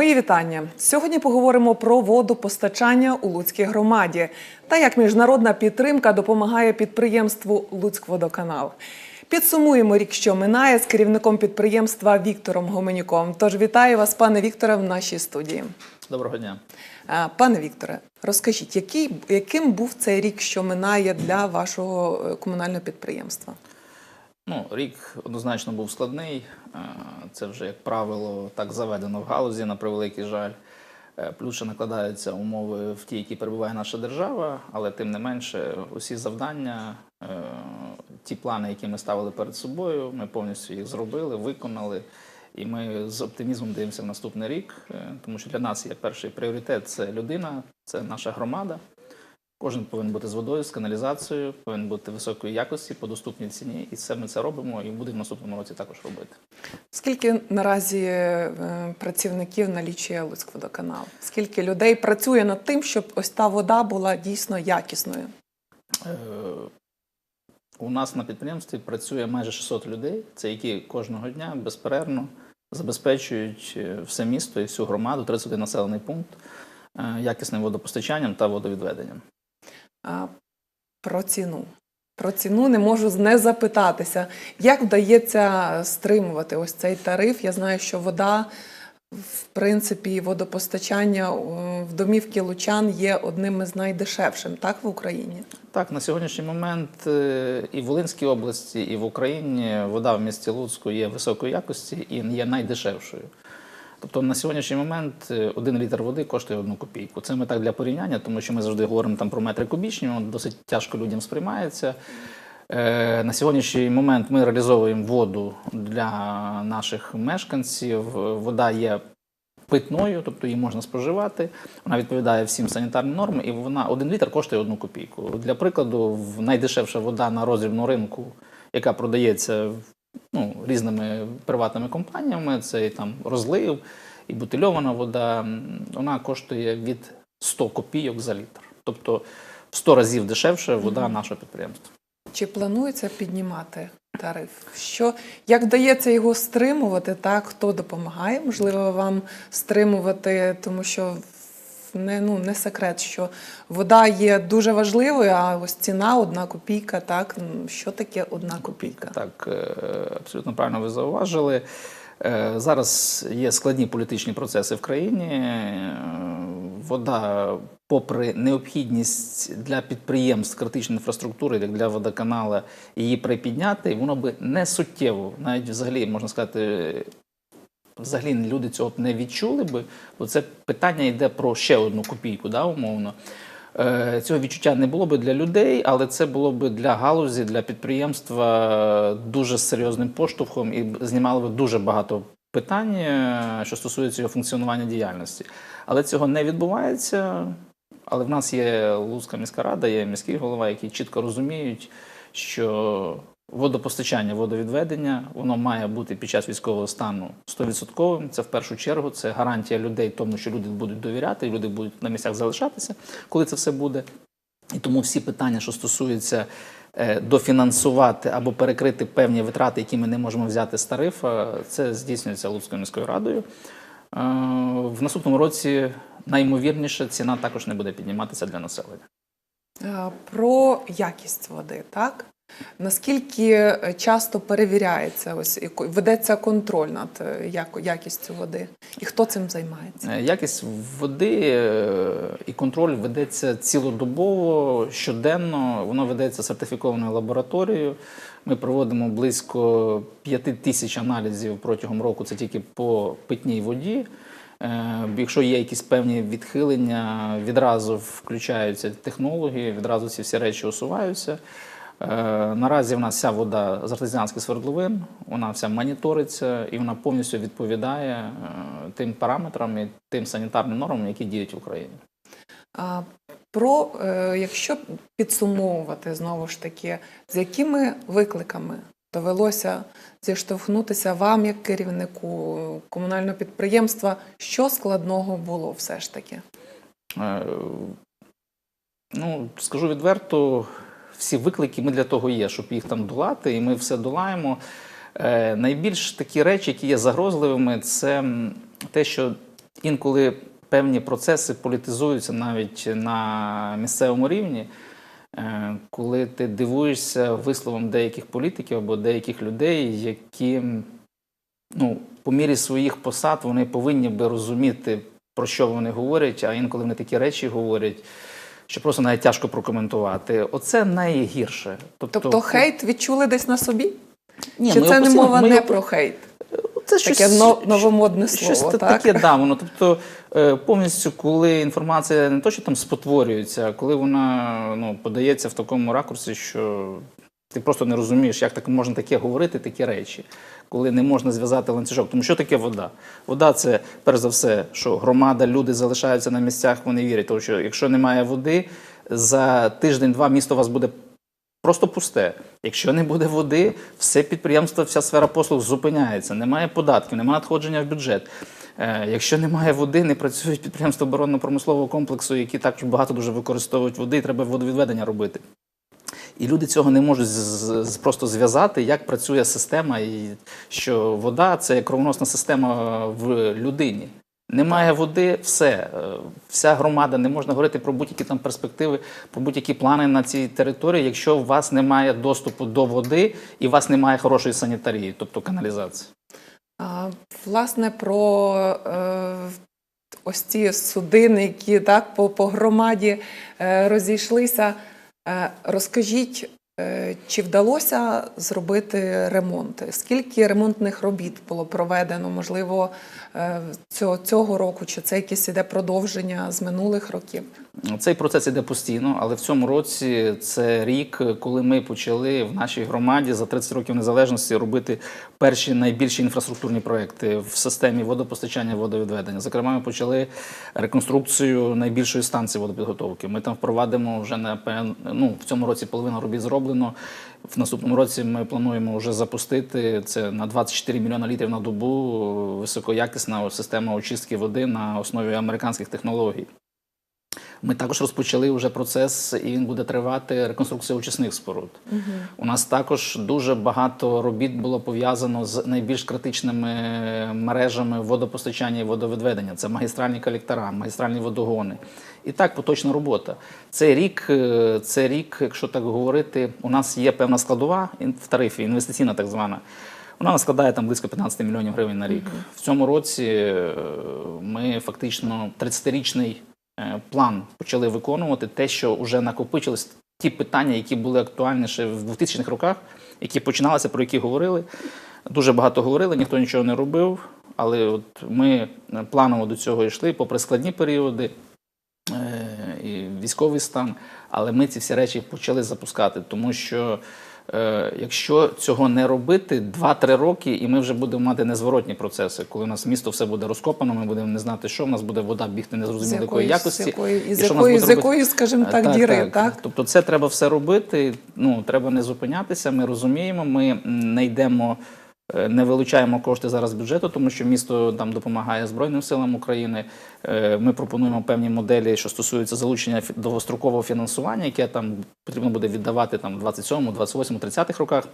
Мої вітання. Сьогодні поговоримо про водопостачання у Луцькій громаді та як міжнародна підтримка допомагає підприємству Луцькводоканал. Підсумуємо рік, що минає з керівником підприємства Віктором Гоменюком. Тож вітаю вас, пане Вікторе, в нашій студії. Доброго дня. Пане Вікторе, розкажіть, який, яким був цей рік, що минає для вашого е, комунального підприємства? Ну, рік однозначно був складний. Е, Це вже, як правило, так заведено в галузі, на превеликий жаль. Е, Плюс ще накладаються умови в ті, які перебуває наша держава, але тим не менше, усі завдання, е, ті плани, які ми ставили перед собою, ми повністю їх зробили, виконали. І ми з оптимізмом дивимося в наступний рік, тому що для нас є перший пріоритет це людина, це наша громада. Кожен повинен бути з водою, з каналізацією, повинен бути високої якості по доступній ціні. І все ми це робимо і будемо в наступному році також робити. Скільки наразі е, працівників налічує Луцькводоканал? Скільки людей працює над тим, щоб ось та вода була дійсно якісною? Е, У нас на підприємстві працює майже 600 людей, це які кожного дня безперервно забезпечують е, все місто і всю громаду, 31 населений пункт якісним водопостачанням та водовідведенням. Про ціну. Про ціну не можу не запитатися. Як вдається стримувати ось цей тариф? Я знаю, що вода, в принципі, водопостачання е, в домівки лучан є одним із найдешевшим, так, в Україні? Так, на сьогоднішній момент е, і в Волинській області, і в Україні вода в місті Луцьку є високої якості і є найдешевшою. Тобто на сьогоднішній момент е, один літр води коштує одну копійку. Це ми так для порівняння, тому що ми завжди говоримо там про метри кубічні, воно досить тяжко людям сприймається. Е, На сьогоднішній момент ми реалізовуємо воду для наших мешканців. Вода є питною, тобто її можна споживати. Вона відповідає всім санітарним нормам, і вона один літр коштує одну копійку. Для прикладу, найдешевша вода на роздрібному ринку, яка продається ну, різними приватними компаніями, це і там розлив, і бутильована вода, вона коштує від 100 копійок за літр. Тобто в 100 разів дешевше вода нашого підприємства. Чи планується піднімати тариф? Що як вдається його стримувати? Так, хто допомагає? Можливо, вам стримувати, тому що не, ну, не секрет, що вода є дуже важливою, а ось ціна одна копійка. Так, що таке одна копійка? Так, е, абсолютно правильно ви зауважили. Е, Зараз є складні політичні процеси в країні. Е, Вода, попри необхідність для підприємств критичної інфраструктури, як для водоканала, її припідняти, воно би не суттєво, навіть взагалі можна сказати, взагалі люди цього не відчули би, бо це питання йде про ще одну копійку, да, умовно. Е, Цього відчуття не було би для людей, але це було б для галузі, для підприємства дуже серйозним поштовхом і знімало би дуже багато питань, е, що стосується його функціонування діяльності. Але цього не відбувається. Але в нас є Луцька міська рада, є міський голова, які чітко розуміють, що водопостачання, водовідведення воно має бути під час військового стану 100%. Це в першу чергу це гарантія людей, тому що люди будуть довіряти, і люди будуть на місцях залишатися, коли це все буде. І тому всі питання, що стосуються е, дофінансувати або перекрити певні витрати, які ми не можемо взяти з тарифа, це здійснюється Луцькою міською радою. Е, В наступному році наймовірніше ціна також не буде підніматися для населення. Е, Про якість води, так? Наскільки е, часто перевіряється, ось ведеться контроль над е, якістю води? І хто цим займається? Е, Якість води і контроль ведеться цілодобово, щоденно. Воно ведеться сертифікованою лабораторією. Ми проводимо близько 5 тисяч аналізів протягом року. Це тільки по питній воді. Якщо є якісь певні відхилення, відразу включаються технології, відразу ці всі речі усуваються. Е, Наразі в нас вся вода з артезіанських свердловин, вона вся моніториться і вона повністю відповідає е, тим параметрам і тим санітарним нормам, які діють в Україні. А, Про е, якщо підсумовувати знову ж таки, з якими викликами довелося зіштовхнутися вам, як керівнику комунального підприємства, що складного було все ж таки? Ну, скажу відверто, всі виклики ми для того є, щоб їх там долати, і ми все долаємо. Е, Найбільш такі речі, які є загрозливими, це те, що інколи певні процеси політизуються навіть на місцевому рівні, е, коли ти дивуєшся висловам деяких політиків або деяких людей, які ну, по мірі своїх посад вони повинні би розуміти, про що вони говорять, а інколи вони такі речі говорять, що просто навіть тяжко прокоментувати. Оце найгірше. Тобто хейт відчули десь на собі? Ні, Чи це не мова не про хейт? це Таке но- новомодне щось слово, Щось так? таке, да, воно. Тобто е, повністю, коли інформація не то, що там спотворюється, а коли вона ну, подається в такому ракурсі, що ти просто не розумієш, як так можна таке говорити, такі речі, коли не можна зв'язати ланцюжок. Тому що таке вода? Вода це перш за все, що громада, люди залишаються на місцях, вони вірять. Тому що якщо немає води, за тиждень-два місто у вас буде просто пусте. Якщо не буде води, все підприємство, вся сфера послуг зупиняється, немає податків, немає надходження в бюджет. Е, Якщо немає води, не працюють підприємства оборонно-промислового комплексу, які також багато дуже використовують води, і треба водовідведення робити. І люди цього не можуть просто зв'язати, як працює система, і що вода це кровоносна система в людині. Немає води, все. Е, Вся громада не можна говорити про будь-які там перспективи, про будь-які плани на цій території, якщо у вас немає доступу до води і у вас немає хорошої санітарії, тобто каналізації. А, власне, про е, ось ці судини, які так по, по громаді е, розійшлися. Е, розкажіть, чи вдалося зробити ремонти? Скільки ремонтних робіт було проведено? Можливо, е, цього, року, чи це якесь іде продовження з минулих років? Цей процес іде постійно, але в цьому році це рік, коли ми почали в нашій громаді за 30 років незалежності робити перші найбільші інфраструктурні проекти в системі водопостачання водовідведення. Зокрема, ми почали реконструкцію найбільшої станції водопідготовки. Ми там впровадимо вже напевно, ну в цьому році половина робіт зроблено. В наступному році ми плануємо вже запустити це на 24 мільйона літрів на добу високоякісна система очистки води на основі американських технологій. Ми також розпочали вже процес, і він буде тривати реконструкція очисних споруд. У нас також дуже багато робіт було пов'язано з найбільш критичними мережами водопостачання і водовідведення. Це магістральні колектора, магістральні водогони. І так, поточна робота. Цей рік, е, це рік, якщо так говорити, у нас є певна складова в тарифі, інвестиційна так звана. Вона складає там близько 15 мільйонів гривень на рік. В цьому році е, ми фактично 30-річний е, план почали виконувати те, що вже накопичились ті питання, які були актуальні ще в 2000-х роках, які починалися, про які говорили. Дуже багато говорили, ніхто нічого не робив. Але от ми е, планово до цього йшли, попри складні періоди, е, і військовий стан, але ми ці всі речі почали запускати, тому що е, якщо цього не робити 2-3 роки, і ми вже будемо мати незворотні процеси, коли у нас місто все буде розкопано, ми будемо не знати, що в нас буде вода бігти незрозуміло якої якості. з якої, і з якої, з якої, скажімо так, Так, діри, так. так? Тобто це треба все робити. Ну треба не зупинятися. Ми розуміємо, ми не йдемо. Е, Не вилучаємо кошти зараз бюджету, тому що місто там допомагає Збройним силам України. Е, Ми пропонуємо певні моделі, що стосуються залучення довгострокового фінансування, яке там потрібно буде віддавати там в 27, 28, 30 роках.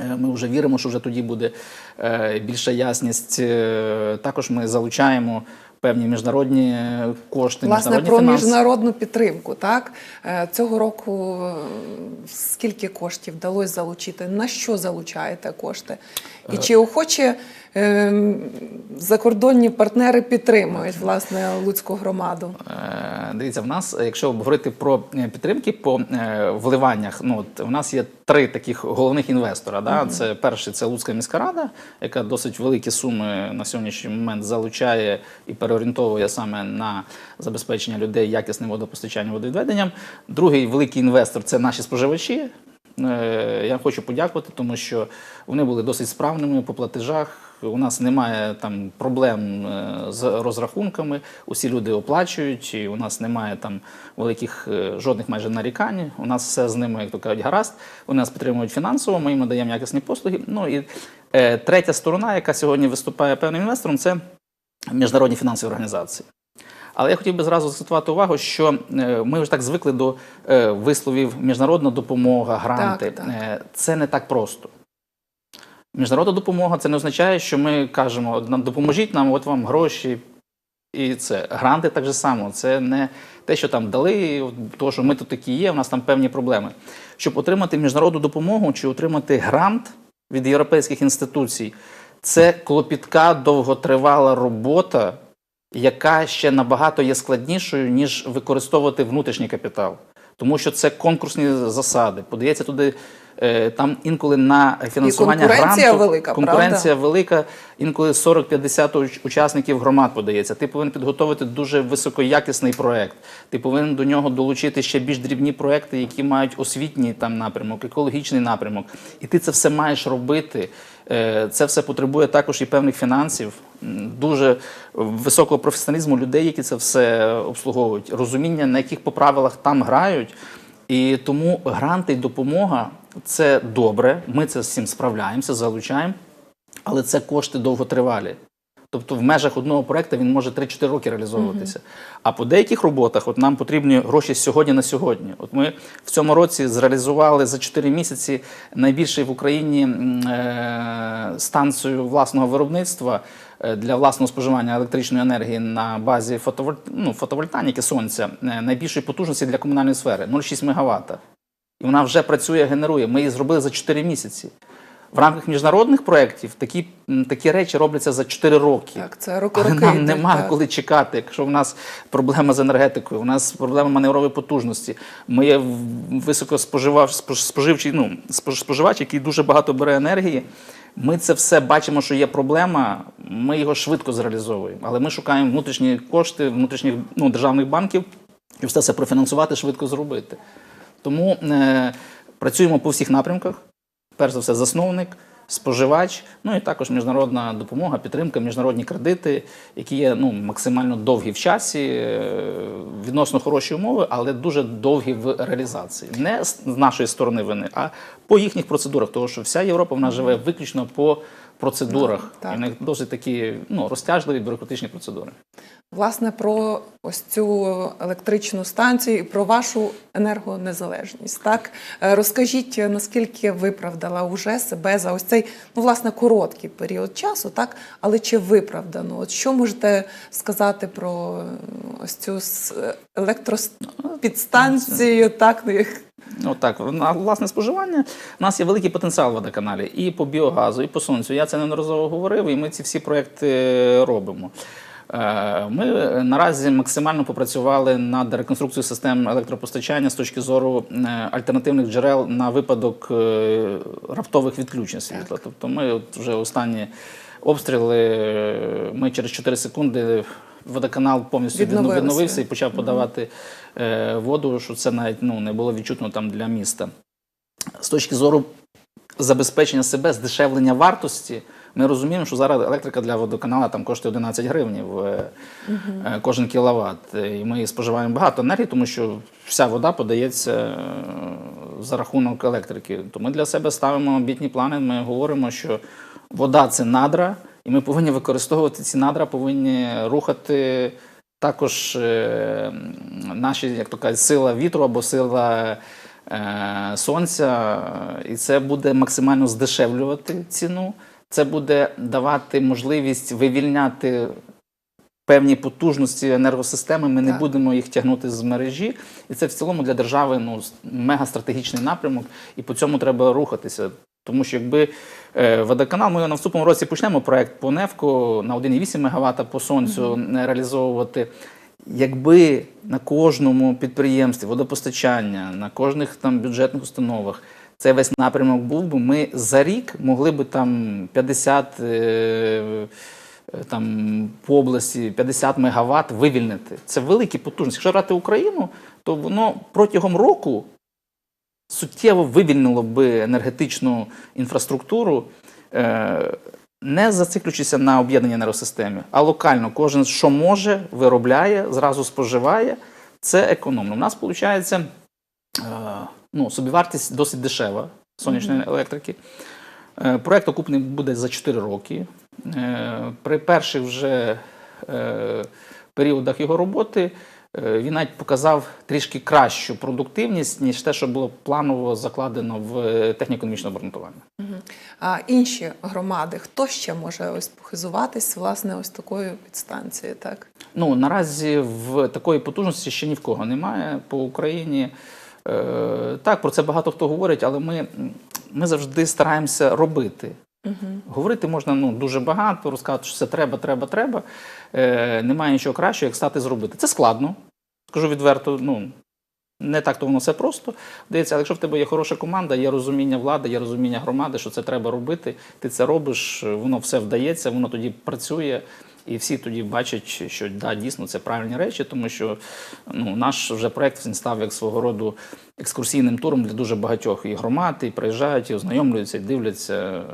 Е, Ми вже віримо, що вже тоді буде більша ясність. Також ми залучаємо певні міжнародні кошти, Власне, міжнародні про фінанси. міжнародну підтримку. Так? Е, Цього року е, скільки коштів вдалося залучити? На що залучаєте кошти? І чи охоче е, закордонні партнери підтримують власне Луцьку громаду? Е, Дивіться, в нас, якщо говорити про е, підтримки по е, вливаннях, ну от в нас є три таких головних інвестора. Да? Це перший це Луцька міська рада, яка досить великі суми на сьогоднішній момент залучає і переорієнтовує саме на забезпечення людей якісним водопостачанням водовідведенням. Другий великий інвестор це наші споживачі. Я хочу подякувати, тому що вони були досить справними по платежах. У нас немає там проблем е, з розрахунками. Усі люди оплачують, і у нас немає там великих е, жодних майже нарікань. У нас все з ними, як то кажуть, гаразд. Вони нас підтримують фінансово, ми їм надаємо якісні послуги. Ну і е, третя сторона, яка сьогодні виступає певним інвестором, це міжнародні фінансові організації. Але я хотів би зразу закцентувати увагу, що е, ми вже так звикли до висловів міжнародна допомога, гранти. Так, так. Це не так просто. Міжнародна допомога це не означає, що ми кажемо, «Нам допоможіть нам, от вам гроші. І це гранти так же само. Це не те, що там дали, того, що ми тут такі є, у нас там певні проблеми. Щоб отримати міжнародну допомогу чи отримати грант від європейських інституцій, це клопітка, довготривала робота, яка ще набагато є складнішою, ніж використовувати внутрішній капітал. Тому що це конкурсні засади. Подається туди там інколи на фінансування конкуренція гранту, велика, конкуренція велика, інколи 40-50 учасників громад подається. Ти повинен підготовити дуже високоякісний проект. Ти повинен до нього долучити ще більш дрібні проекти, які мають освітній там напрямок, екологічний напрямок. І ти це все маєш робити. Е, Це все потребує також і певних фінансів, дуже високого професіоналізму людей, які це все обслуговують, розуміння, на яких по правилах там грають. І тому гранти і допомога це добре. Ми це з цим справляємося, залучаємо, але це кошти довготривалі. Тобто в межах одного проекту він може 3-4 роки реалізовуватися. А по деяких роботах от нам потрібні гроші сьогодні на сьогодні. От ми в цьому році зреалізували за 4 місяці найбільший в Україні е, станцію власного виробництва е, для власного споживання електричної енергії на базі фотоволь... ну, фотовольтаніки сонця е, найбільшої потужності для комунальної сфери 0,6 МВт. І вона вже працює, генерує. Ми її зробили за 4 місяці. В рамках міжнародних проєктів такі, такі речі робляться за 4 роки. Так, це роки Але роки. нам немає так. коли чекати. Якщо в нас проблема з енергетикою, у нас проблема маневрової потужності. Ми є споживчий, ну, споживач, який дуже багато бере енергії. Ми це все бачимо, що є проблема. Ми його швидко зреалізовуємо. Але ми шукаємо внутрішні кошти внутрішніх ну, державних банків і все це профінансувати, швидко зробити. Тому е, працюємо по всіх напрямках. Перш за все, засновник, споживач, ну і також міжнародна допомога, підтримка, міжнародні кредити, які є ну, максимально довгі в часі, е, відносно хороші умови, але дуже довгі в реалізації. Не з нашої сторони вини, а по їхніх процедурах, тому що вся Європа вона живе виключно по процедурах. так. І них досить такі ну, розтяжливі бюрократичні процедури. Власне, про ось цю електричну станцію і про вашу енергонезалежність. Так Е, розкажіть, наскільки виправдала уже себе за ось цей ну власне короткий період часу, так але чи виправдано? От що можете сказати про ось цю електропідстанцію? Так Ну так, на власне споживання. У нас є великий потенціал в водоканалі і по біогазу, і по сонцю. Я це неодноразово говорив, і ми ці всі проекти робимо. Е, Ми наразі максимально попрацювали над реконструкцією систем електропостачання з точки зору е, альтернативних джерел на випадок е, раптових відключень світла. Тобто, ми от вже останні обстріли. Ми через 4 секунди водоканал повністю Відновилися. відновився і почав подавати воду, що це навіть ну, не було відчутно там для міста. З точки зору забезпечення себе, здешевлення вартості, ми розуміємо, що зараз електрика для водоканала там коштує 11 гривнів е, е, кожен кіловат. І ми споживаємо багато енергії, тому що вся вода подається е, за рахунок електрики. То ми для себе ставимо амбітні плани. Ми говоримо, що вода це надра, і ми повинні використовувати ці надра, повинні рухати також е, наші, як то кажуть, сила вітру або сила е, сонця, і це буде максимально здешевлювати ціну. Це буде давати можливість вивільняти певні потужності енергосистеми. Ми не будемо їх тягнути з мережі. І це в цілому для держави ну, с- мегастратегічний напрямок, і по цьому треба рухатися. Тому що якби е, водоканал, ми на наступному році почнемо проект по НЕФКО на 1,8 МВт по сонцю е, реалізовувати. Якби на кожному підприємстві водопостачання, на кожних там бюджетних установах цей весь напрямок був би, ми за рік могли би там 50 е, е, там, по області 50 мегаватт вивільнити. Це великі потужності. Якщо брати Україну, то воно протягом року суттєво вивільнило би енергетичну інфраструктуру, е, не зациклюючися на об'єднаній енергосистемі, а локально кожен, що може, виробляє, зразу споживає. Це економно. У нас виходить ну, собівартість досить дешева сонячної електрики. Е, Проект окупний буде за 4 роки. Е, При перших вже е, періодах його роботи е, він навіть показав трішки кращу продуктивність, ніж те, що було планово закладено в е, техніко-економічне обґрунтування. а, інші громади. Хто ще може ось похизуватись власне ось такою підстанцією? Так Ну наразі в такої потужності ще ні в кого немає по Україні. Е, так, про це багато хто говорить, але ми, ми завжди стараємося робити. Говорити можна ну, дуже багато, розказати, що це треба, треба, треба. Е, немає нічого кращого, як стати зробити. Це складно, скажу відверто. Ну, не так то воно все просто. Здається, але якщо в тебе є хороша команда, є розуміння влади, є розуміння громади, що це треба робити, ти це робиш, воно все вдається, воно тоді працює. І всі тоді бачать, що да, дійсно це правильні речі, тому що ну, наш вже проект він став як свого роду екскурсійним туром для дуже багатьох і громад, і приїжджають, і ознайомлюються, і дивляться.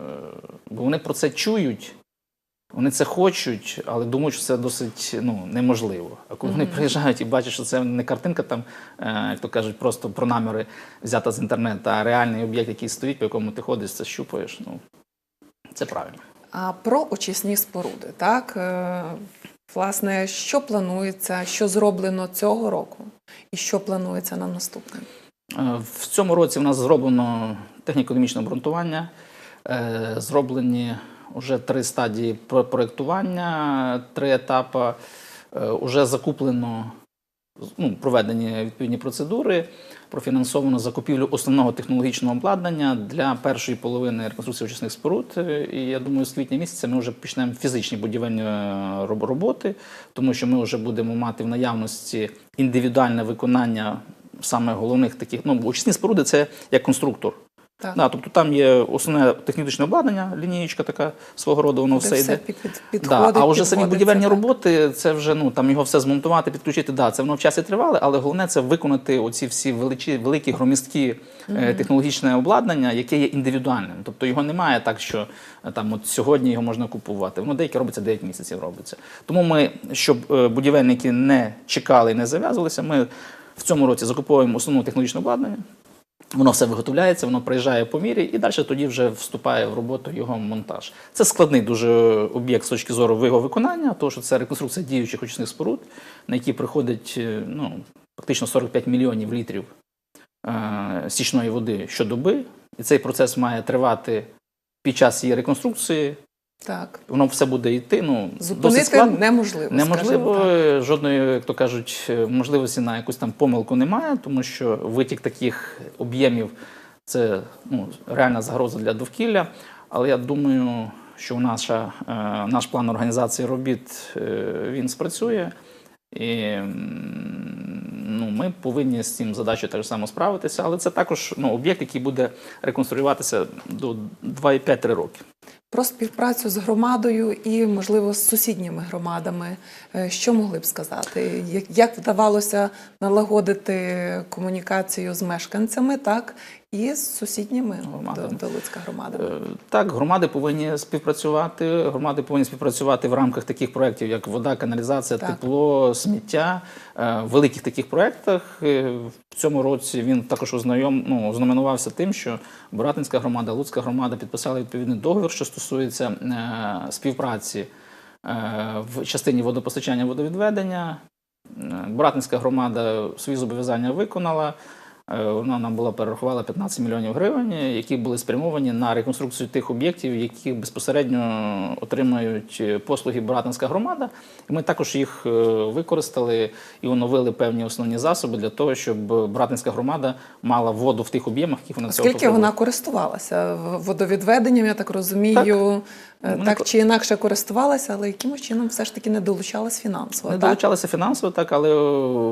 Бо вони про це чують, вони це хочуть, але думають, що це досить ну, неможливо. А коли вони приїжджають і бачать, що це не картинка, там, е, як то кажуть, просто про наміри взята з інтернету, а реальний об'єкт, який стоїть, по якому ти ходиш, це щупаєш. Ну, це правильно. а про очисні споруди, так е, власне, що планується, що зроблено цього року, і що планується на наступний? Е, В цьому році в нас зроблено техніко-економічне обґрунтування, зроблені вже три стадії про- проєктування, три етапи. Уже закуплено, ну, проведені відповідні процедури, профінансовано закупівлю основного технологічного обладнання для першої половини реконструкції очисних споруд. Е, І я думаю, з квітня місяця ми вже почнемо фізичні будівельні е, роботи, тому що ми вже будемо мати в наявності індивідуальне виконання саме головних таких. Ну, очисні споруди це як конструктор. Так, Да, тобто там є основне технічне обладнання, лінієчка така свого роду, воно де все йде. під, під, Да, а вже самі будівельні так. роботи, це вже ну там його все змонтувати, підключити. Да, це воно в часі тривале, але головне це виконати оці всі величі, великі громісткі е, технологічне обладнання, яке є індивідуальним. Тобто його немає так, що е, там от сьогодні його можна купувати. Воно деяке робиться 9 місяців робиться. Тому ми, щоб е, будівельники не чекали і не зав'язувалися, ми в цьому році закуповуємо основне технологічне обладнання. Воно все виготовляється, воно приїжджає по мірі, і далі тоді вже вступає в роботу його монтаж. Це складний дуже об'єкт з точки зору його виконання, тому що це реконструкція діючих очисних споруд, на які приходить е, ну, фактично 45 мільйонів літрів е, стічної води щодоби. І цей процес має тривати під час її реконструкції. Так. Воно все буде йти. Ну, досить складно. неможливо. Неможливо, так. жодної, як то кажуть, е, можливості на якусь там помилку немає, тому що витік таких об'ємів це ну, реальна загроза для довкілля. Але я думаю, що наша, е, наш план організації робіт е, він спрацює. І ну, ми повинні з цим задачею так само справитися, але це також ну, об'єкт, який буде реконструюватися до 2,5-3 роки. Про співпрацю з громадою і, можливо, з сусідніми громадами. Е, Що могли б сказати? Як- вдавалося налагодити комунікацію з мешканцями, так і з сусідніми Громадами. до Луцька? Е, Так, громади повинні співпрацювати. Громади повинні співпрацювати в рамках таких проєктів, як вода, каналізація, Так. тепло, сміття. Е, В великих таких проєктах цьому році він також ознайом, ну, ознаменувався тим, що Боратинська громада, Луцька громада підписали відповідний договір, що стосується е, співпраці е, в частині водопостачання водовідведення. Братинська Боратинська громада свої зобов'язання виконала. Е, Вона нам була перерахувала 15 мільйонів гривень, які були спрямовані на реконструкцію тих об'єктів, які безпосередньо отримають е, послуги Боратинська громада. І ми також їх е, використали і оновили певні основні засоби для того, щоб Боратинська громада мала воду в тих об'ємах, яких вона цього потребує. вона користувалася водовідведенням, я так розумію, Вони так чи інакше користувалася, але якимось чином все ж таки не долучалась фінансово. Не так? долучалася фінансово, так, але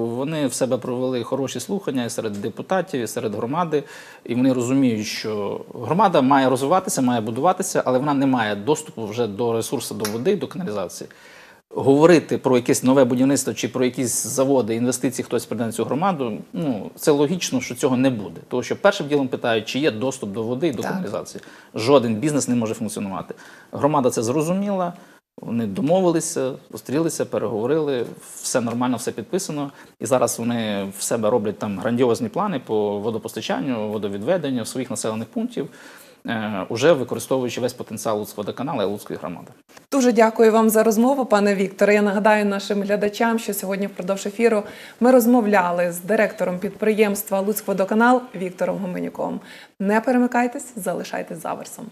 вони в себе провели хороші слухання і серед депутатів, і серед громади. І вони розуміють, що громада має розвиватися, має будуватися, але вона не має доступу вже до ресурсу, до води, до каналізації. Говорити про якесь нове будівництво чи про якісь заводи, інвестиції, хтось прийде на цю громаду. Ну це логічно, що цього не буде. Тому що першим ділом питають, чи є доступ до води і до каналізації. Жоден бізнес не може функціонувати. Громада це зрозуміла. Вони домовилися, зустрілися, переговорили, все нормально, все підписано. І зараз вони в себе роблять там грандіозні плани по водопостачанню, водовідведенню своїх населених пунктів, уже використовуючи весь потенціал Луцького водоканалу і Луцької громади. Дуже дякую вам за розмову, пане Вікторе. Я нагадаю нашим глядачам, що сьогодні впродовж ефіру ми розмовляли з директором підприємства Луцькводоканал Віктором Гоменюком. Не перемикайтесь, залишайтесь за версом.